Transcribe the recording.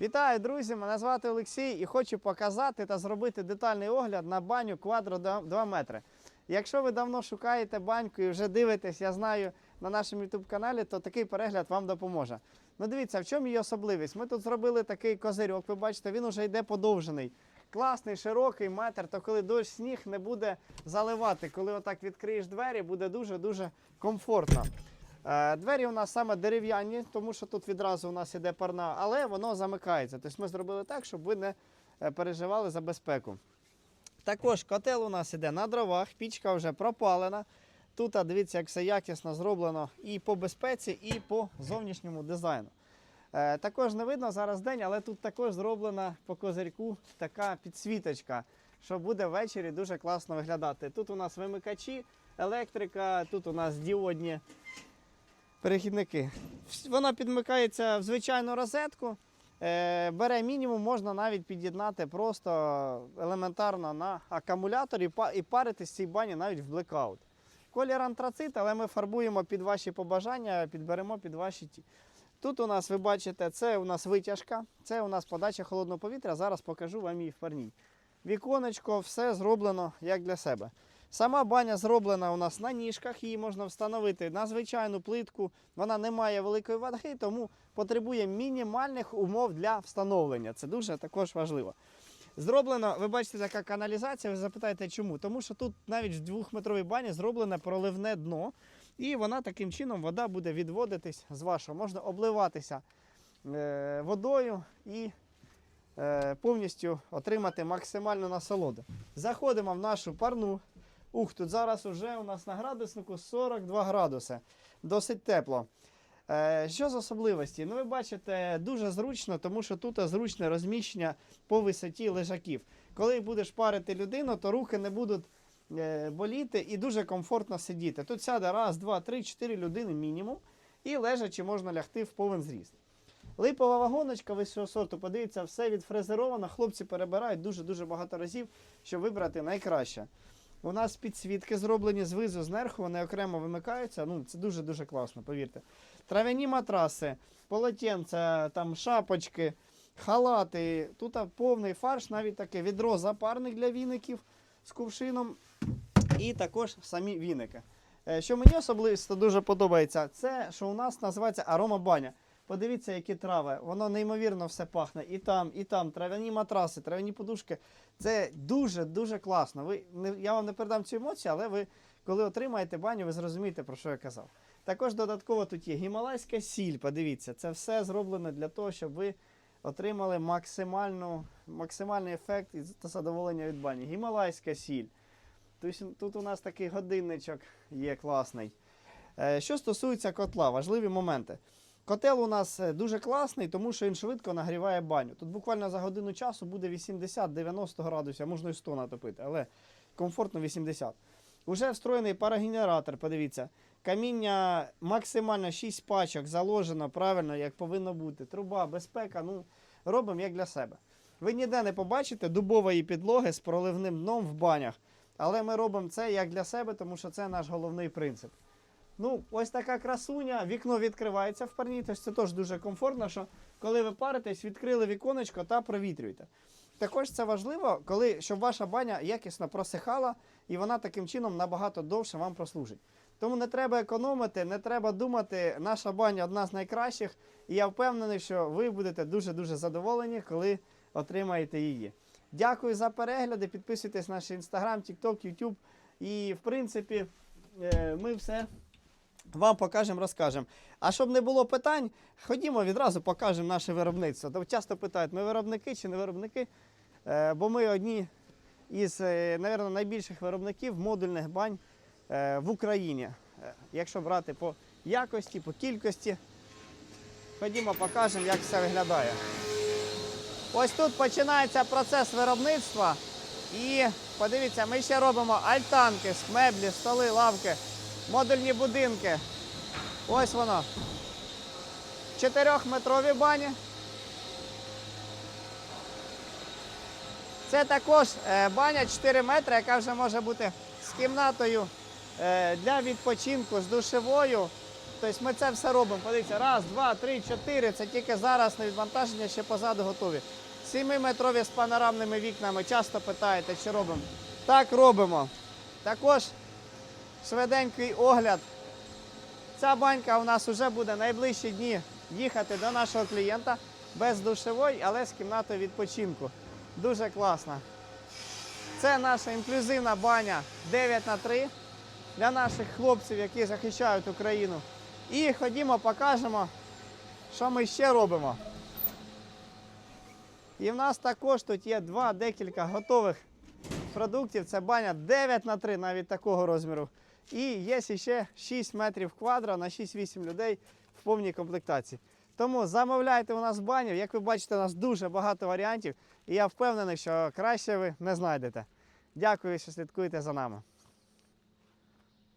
Вітаю, друзі! Мене звати Олексій і хочу показати та зробити детальний огляд на баню квадро 2 метри. Якщо ви давно шукаєте баньку і вже дивитесь, я знаю, на нашому YouTube каналі, то такий перегляд вам допоможе. Ну дивіться, в чому її особливість? Ми тут зробили такий козирьок, ви бачите, він уже йде подовжений. Класний, широкий метр, то коли дощ сніг не буде заливати. Коли отак відкриєш двері, буде дуже-дуже комфортно. Е, Двері у нас саме дерев'яні, тому що тут відразу у нас іде парна, але воно замикається. Тобто ми зробили так, щоб ви не е, переживали за безпеку. Також котел у нас іде на дровах, пічка вже пропалена. Тут, дивіться, як все якісно зроблено і по безпеці, і по зовнішньому дизайну. Е, також не видно зараз день, але тут також зроблена по козирьку така підсвіточка, що буде ввечері дуже класно виглядати. Тут у нас вимикачі, електрика, тут у нас діодні перехідники. Вона підмикається в звичайну розетку. Е, бере мінімум, можна навіть під'єднати просто елементарно на акумулятор і, па- і парити з цієї бані навіть в блекаут. Колір антрацит, але ми фарбуємо під ваші побажання, підберемо під ваші ті. Тут у нас, ви бачите, це у нас витяжка, це у нас подача холодного повітря. Зараз покажу вам її в парній. Віконечко, все зроблено як для себе. Сама баня зроблена у нас на ніжках, її можна встановити на звичайну плитку. Вона не має великої ваги, тому потребує мінімальних умов для встановлення. Це дуже також важливо. Зроблено, ви бачите, така каналізація. Ви запитаєте, чому? Тому що тут навіть в двохметровій бані зроблене проливне дно, і вона таким чином вода буде відводитись з вашого. Можна обливатися е, водою і е, повністю отримати максимальну насолоду. Заходимо в нашу парну. Ух, тут зараз уже у нас на градуснику 42 градуси. Досить тепло. Е, що з особливості? Ну, ви бачите, дуже зручно, тому що тут зручне розміщення по висоті лежаків. Коли будеш парити людину, то руки не будуть е, боліти і дуже комфортно сидіти. Тут сяде раз, два, три, чотири людини мінімум, і лежачи можна лягти в повен зріст. Липова вагоночка вищого сорту, подивіться, все відфрезеровано. Хлопці перебирають дуже-дуже багато разів, щоб вибрати найкраще. У нас підсвітки зроблені знизу, зверху, вони окремо вимикаються. Ну, це дуже-дуже класно, повірте. Трав'яні матраси, полотенця, там шапочки, халати. Тут повний фарш, навіть таке відро запарник для віників з кувшином. І також самі віники. Е, Що мені особисто дуже подобається, це що у нас називається аромабаня. Подивіться, які трави. Воно неймовірно все пахне. І там, і там. Трав'яні матраси, трав'яні подушки. Це дуже-дуже класно. Ви, я вам не передам цю емоцію, але ви, коли отримаєте баню, ви зрозумієте, про що я казав. Також додатково тут є гімалайська сіль. Подивіться, це все зроблено для того, щоб ви отримали максимальну, максимальний ефект і задоволення від бані. Гімалайська сіль. Тобто тут у нас такий годинничок є класний. Е, Що стосується котла, важливі моменти. Котел у нас е, дуже класний, тому що він швидко нагріває баню. Тут буквально за годину часу буде 80-90 градусів, можна і 100 натопити, але комфортно 80. Уже встроєний парогенератор, подивіться. Каміння максимально 6 пачок заложено правильно, як повинно бути. Труба, безпека, ну, робимо як для себе. Ви ніде не побачите дубової підлоги з проливним дном в банях. Але ми робимо це як для себе, тому що це наш головний принцип. Ну, ось така красуня, вікно відкривається в парні, тож це теж дуже комфортно, що коли ви паритесь, відкрили віконечко та провітрюєте. Також це важливо, коли, щоб ваша баня якісно просихала і вона таким чином набагато довше вам прослужить. Тому не треба економити, не треба думати, наша баня одна з найкращих, і я впевнений, що ви будете дуже-дуже задоволені, коли отримаєте її. Дякую за перегляди, підписуйтесь на наш інстаграм, тікток, ютуб. І в принципі, е, ми все вам покажемо, розкажемо. А щоб не було питань, ходімо відразу покажемо наше виробництво. То часто питають, ми виробники чи не виробники, Е, бо ми одні із, е, напевно, найбільших виробників модульних бань е, в Україні. Е, Якщо брати по якості, по кількості, ходімо покажемо, як все виглядає. Ось тут починається процес виробництва. І подивіться, ми ще робимо альтанки, меблі, столи, лавки, модульні будинки. Ось воно. Чотирьохметрові бані. Це також е, баня 4 метри, яка вже може бути з кімнатою е, для відпочинку, з душевою. Тобто ми це все робимо. Подивіться, раз, два, три, чотири. Це тільки зараз на відвантаження, ще позаду готові. 7-метрові з панорамними вікнами. Часто питаєте, чи робимо. Так робимо. Також швиденький огляд. Ця банька у нас вже буде найближчі дні їхати до нашого клієнта без душевої, але з кімнатою відпочинку. Дуже класно. Це наша інклюзивна баня 9 на 3 для наших хлопців, які захищають Україну. І ходімо, покажемо, що ми ще робимо. І в нас також тут є два декілька готових продуктів. Це баня 9 на 3 навіть такого розміру. І є ще 6 метрів квадра на 6-8 людей в повній комплектації. Тому замовляйте у нас баню. Як ви бачите, у нас дуже багато варіантів. І я впевнений, що краще ви не знайдете. Дякую, що слідкуєте за нами.